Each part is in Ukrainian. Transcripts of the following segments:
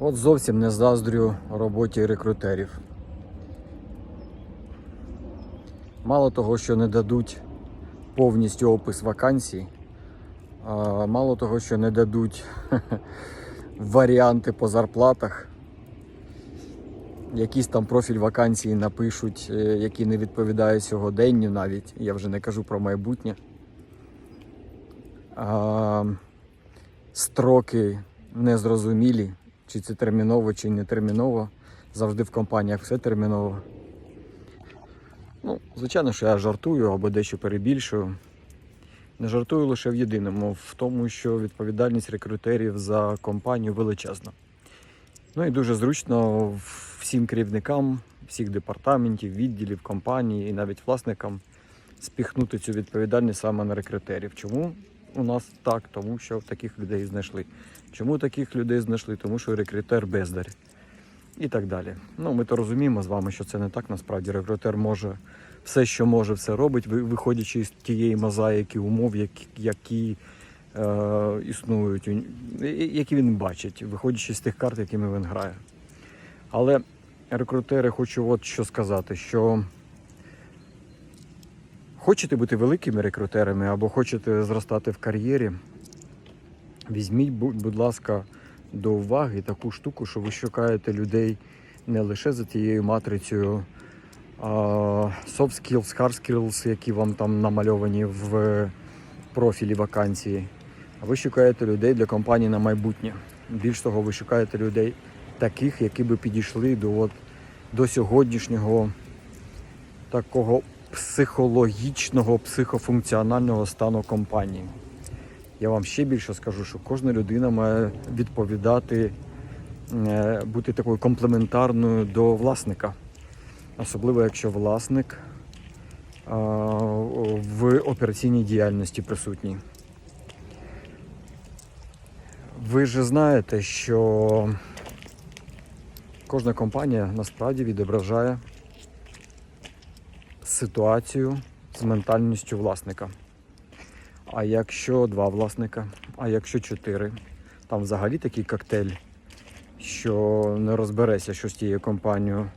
От зовсім не заздрю роботі рекрутерів. Мало того, що не дадуть повністю опис вакансій, мало того, що не дадуть варіанти по зарплатах, якийсь там профіль вакансії напишуть, е, який не відповідає сьогоденню навіть, я вже не кажу про майбутнє. Строки незрозумілі, чи це терміново, чи не терміново. Завжди в компаніях все терміново. Ну, звичайно, що я жартую або дещо перебільшую. Не жартую лише в єдиному, в тому, що відповідальність рекрутерів за компанію величезна. Ну і дуже зручно всім керівникам, всіх департаментів, відділів, компаній і навіть власникам спіхнути цю відповідальність саме на рекрутерів. Чому у нас так? Тому що таких людей знайшли. Чому таких людей знайшли? Тому що рекрутер бездар. І так далі. Ну, ми то розуміємо з вами, що це не так насправді. Рекрутер може все, що може, все робить, виходячи з тієї мозаїки умов, які, е, існують, які він бачить, виходячи з тих карт, якими він грає. Але рекрутери хочу от що сказати, що хочете бути великими рекрутерами або хочете зростати в кар'єрі, візьміть, бу- будь ласка, до уваги таку штуку, що ви шукаєте людей не лише за тією матрицею а, soft skills, hard skills, які вам там намальовані в профілі вакансії, а ви шукаєте людей для компанії на майбутнє. Більш того, ви шукаєте людей таких, які би підійшли до, от, до сьогоднішнього такого психологічного, психофункціонального стану компанії. Я вам ще більше скажу, що кожна людина має відповідати, е, бути такою комплементарною до власника. Особливо, якщо власник в операційній діяльності присутній. Ви ж знаєте, що кожна компанія насправді відображає ситуацію з ментальністю власника. А якщо два власника, а якщо чотири, там взагалі такий коктейль, що не розбереться, що з тією компанією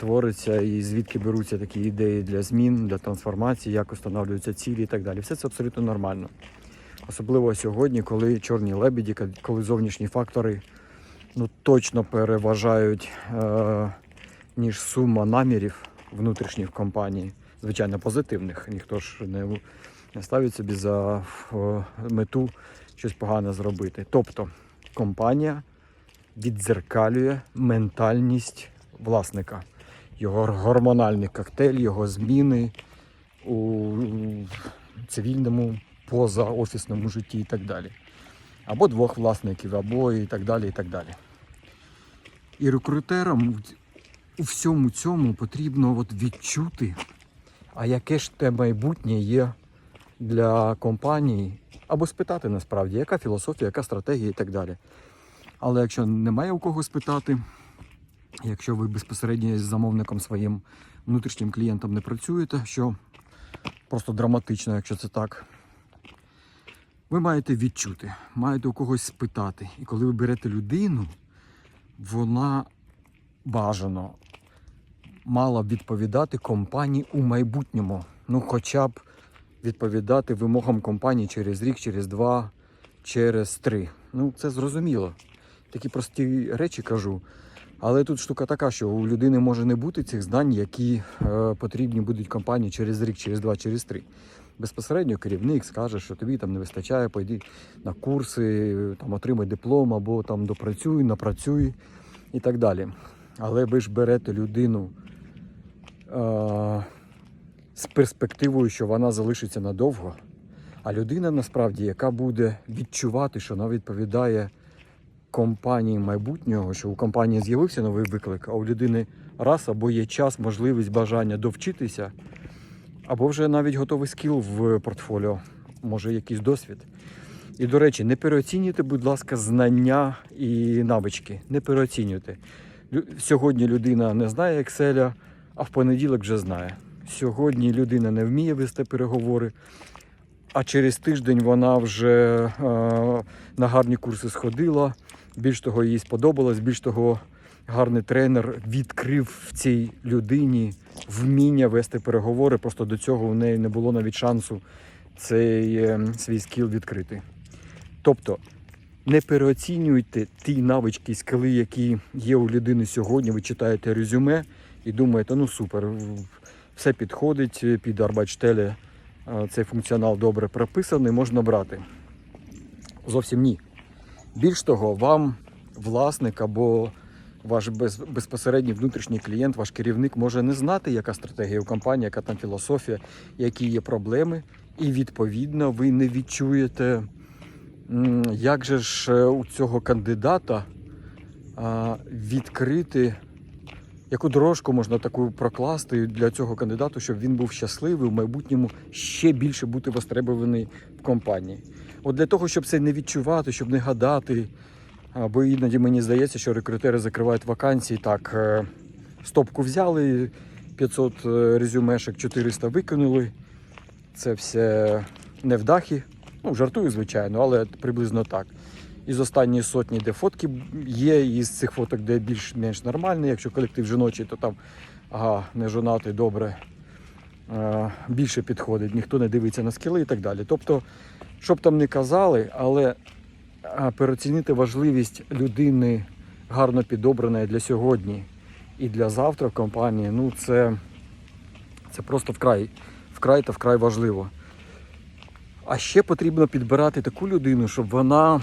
твориться і звідки беруться такі ідеї для змін, для трансформації, як встановлюються цілі і так далі. Все це абсолютно нормально. Особливо сьогодні, коли чорні лебеді, коли зовнішні фактори ну, точно переважають, е, ніж сума намірів внутрішніх в компанії, звичайно, позитивних. Ніхто ж не, ставить собі за мету щось погане зробити. Тобто компанія віддзеркалює ментальність власника, його гормональний коктейль, його зміни у цивільному, позаофісному житті і так далі. Або двох власників, або і так далі. І так далі. І рекрутерам у всьому цьому потрібно от відчути, а яке ж те майбутнє є для компанії, або спитати насправді, яка філософія, яка стратегія і так далі. Але якщо немає у кого спитати, якщо ви безпосередньо з замовником своїм внутрішнім клієнтом не працюєте, що просто драматично, якщо це так, ви маєте відчути, маєте у когось спитати. І коли ви берете людину, вона бажано мала б відповідати компанії у майбутньому. Ну, хоча б відповідати вимогам компанії через рік, через два, через три. Ну, це зрозуміло. Такі прості речі кажу. Але тут штука така, що у людини може не бути цих знань, які е, потрібні будуть компанії через рік, через два, через три. Безпосередньо керівник скаже, що тобі там не вистачає, пойди на курси, там отримай диплом або там допрацюй, напрацюй і так далі. Але ви ж берете людину з перспективою, що вона залишиться надовго. А людина насправді, яка буде відчувати, що вона відповідає компанії майбутнього, що у компанії з'явився новий виклик, а у людини раз або є час, можливість, бажання довчитися, або вже навіть готовий скіл в портфоліо, може якийсь досвід. І, до речі, не переоцінюйте, будь ласка, знання і навички. Не переоцінюйте. Сьогодні людина не знає Excel, а в понеділок вже знає. Сьогодні людина не вміє вести переговори, а через тиждень вона вже е, на гарні курси сходила, Більш того, їй сподобалось, більш того, гарний тренер відкрив в цій людині вміння вести переговори. Просто до цього у неї не було навіть шансу цей е, свій скіл відкрити. Тобто не переоцінюйте ті навички, скили, які є у людини сьогодні. Ви читаєте резюме і думаєте, ну супер, все підходить під Арбайчтеле, цей функціонал добре прописаний, можна брати. Зовсім ні. Більш того, вам власник або ваш без, безпосередній внутрішній клієнт, ваш керівник може не знати, яка стратегія у компанії, яка там філософія, які є проблеми, і відповідно ви не відчуєте, як же ж е, у цього кандидата відкрити, яку дорожку можна таку прокласти для цього кандидату, щоб він був щасливий в майбутньому ще більше бути востребований в компанії. От для того, щоб це не відчувати, щоб не гадати. Бо іноді мені здається, що рекрутери закривають вакансії. Так, е, стопку взяли, 500 е, резюмешок, 400 викинули. Це все невдахи. Ну, жартую, звичайно, але приблизно так. Із останньої сотні, де фотки є, із цих фоток, де більш-менш нормальний. Якщо колектив жіночий, то там ага, не жонатий, добре. е, Більше підходить, ніхто не дивиться на скіли і так далі. Тобто, що б там не казали, але а, переоцінити важливість людини гарно підобраної для сьогодні і для завтра в компанії, ну це, це просто вкрай, вкрай та вкрай важливо. А ще потрібно підбирати таку людину, щоб вона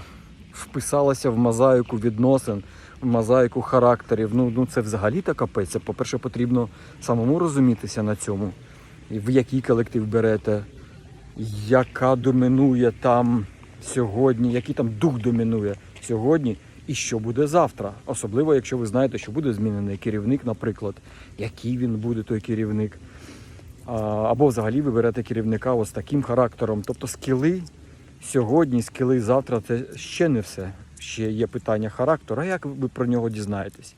вписалася в мозаїку відносин, в мозаїку характерів. Ну, ну це взагалі та капець. По-перше, потрібно самому розумітися на цьому. В який колектив берете, яка домінує там сьогодні, який там дух домінує сьогодні, і що буде завтра. Особливо, якщо ви знаєте, що буде змінений керівник, наприклад, який він буде той керівник. Або взагалі ви берете керівника ось таким характером. Тобто скіли сьогодні, скіли завтра це ще не все. Ще є питання характеру. А як ви про нього дізнаєтесь?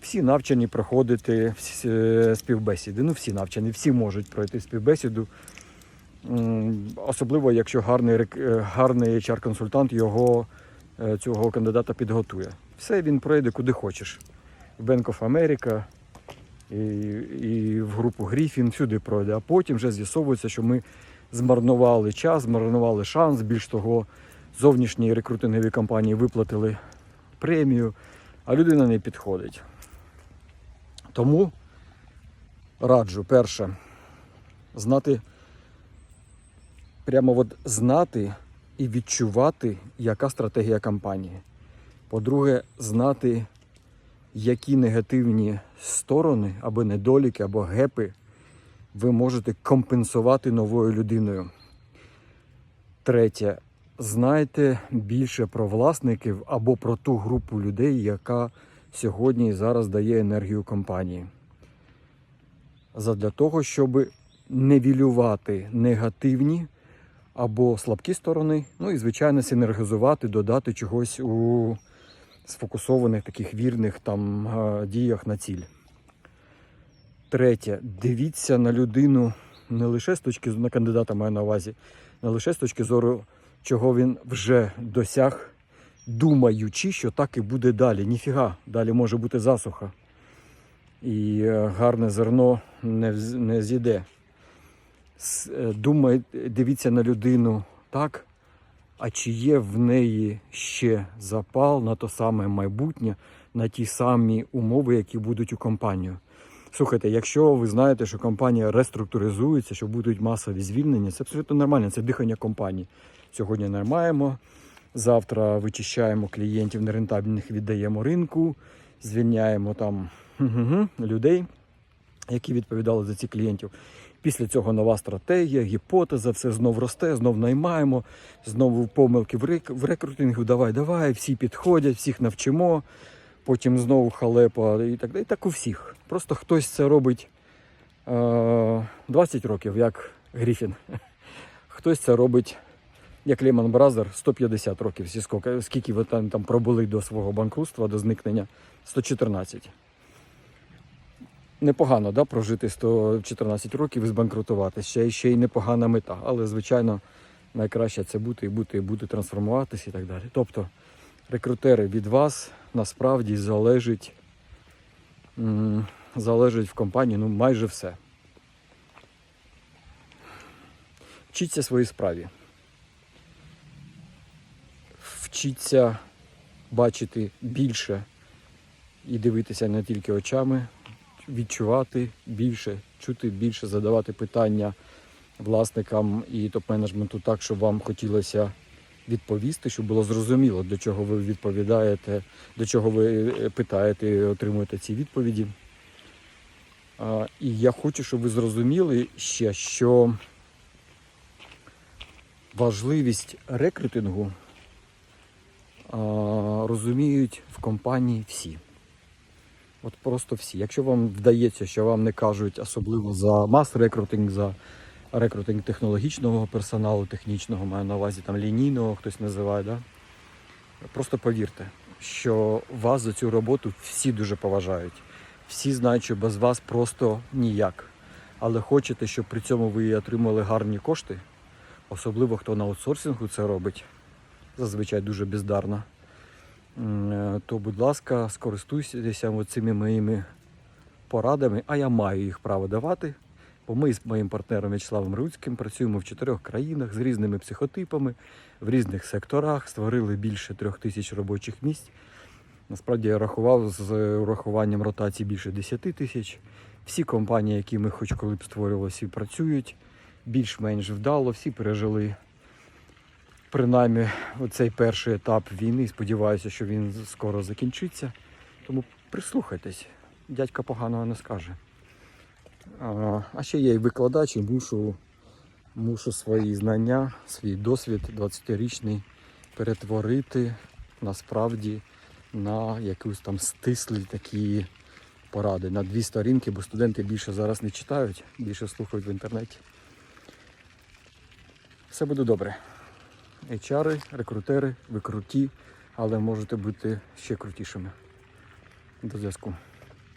Всі навчені проходити е, співбесіди. Ну, всі навчені, всі можуть пройти співбесіду. Особливо, якщо гарний, е, гарний HR-консультант його е, цього кандидата підготує. Все він пройде куди хочеш. В Bank of America і, і в групу Гріфін всюди пройде. А потім вже з'ясовується, що ми змарнували час, змарнували шанс. Більш того, зовнішні рекрутингові компанії виплатили премію, а людина не підходить. Тому раджу, перше, знати, прямо от знати і відчувати, яка стратегія компанії. По-друге, знати, які негативні сторони або недоліки, або гепи ви можете компенсувати новою людиною. Третє, знайте більше про власників або про ту групу людей, яка сьогодні і зараз дає енергію компанії. Задля того, щоб невілювати негативні або слабкі сторони, ну і, звичайно, синергізувати, додати чогось у сфокусованих таких вірних там діях на ціль. Третє, дивіться на людину не лише з точки зору на кандидата маю на увазі, не лише з точки зору, чого він вже досяг, думаючи, що так і буде далі. Ніфіга, далі може бути засуха. І е, гарне зерно не, не з'їде. Е, Думай, дивіться на людину так, а чи є в неї ще запал на то саме майбутнє, на ті самі умови, які будуть у компанію. Слухайте, якщо ви знаєте, що компанія реструктуризується, що будуть масові звільнення, це абсолютно нормально, це дихання компанії. Сьогодні наймаємо, завтра вичищаємо клієнтів нерентабельних, віддаємо ринку, звільняємо там людей, які відповідали за ці клієнтів. Після цього нова стратегія, гіпотеза, все знов росте, знов наймаємо, знову помилки в рекрутингу, давай, давай, всі підходять, всіх навчимо, потім знову халепа і так далі. Так у всіх. Просто хтось це робить е, 20 років, як Гріфін. Хтось це робить, як Lehman Brothers, 150 років. Всі скільки, скільки ви там, там пробули до свого банкрутства, до зникнення? 114 непогано да, прожити 114 років і збанкрутувати. Ще, ще й непогана мета. Але, звичайно, найкраще це бути і бути, і бути, трансформуватися і так далі. Тобто рекрутери, від вас насправді залежить, залежить в компанії ну, майже все. Вчіться своїй справі. Вчіться бачити більше і дивитися не тільки очами, відчувати більше, чути більше, задавати питання власникам і топ-менеджменту так, щоб вам хотілося відповісти, щоб було зрозуміло, до чого ви відповідаєте, до чого ви е, питаєте і отримуєте ці відповіді. І я хочу, щоб ви зрозуміли ще, що важливість рекрутингу розуміють в компанії всі. От просто всі. Якщо вам вдається, що вам не кажуть особливо за мас-рекрутинг, за рекрутинг технологічного персоналу, технічного, маю на увазі там лінійного, хтось називає, да? просто повірте, що вас за цю роботу всі дуже поважають. Всі знають, що без вас просто ніяк. Але хочете, щоб при цьому ви отримали гарні кошти, особливо хто на аутсорсингу це робить, зазвичай дуже бездарно, е, то, будь ласка, скористуйтеся цими моїми порадами, а я маю їх право давати. Бо ми з моїм партнером В'ячеславом Руцьким працюємо в чотирьох країнах з різними психотипами, в різних секторах, створили більше трьох тисяч робочих місць. Насправді я рахував з урахуванням ротації більше 10 тисяч. Всі компанії, які ми хоч коли б створювали, всі працюють більш-менш вдало, всі пережили принаймні оцей перший етап війни. Сподіваюся, що він скоро закінчиться. Тому прислухайтесь, дядька поганого не скаже. А, ще я і викладач і мушу, мушу свої знання, свій досвід 20-річний перетворити насправді на якусь там стислі такі поради на дві сторінки, бо студенти більше зараз не читають, більше слухають в інтернеті. Все буде добре. HR, рекрутери, ви круті, але можете бути ще крутішими. До зв'язку.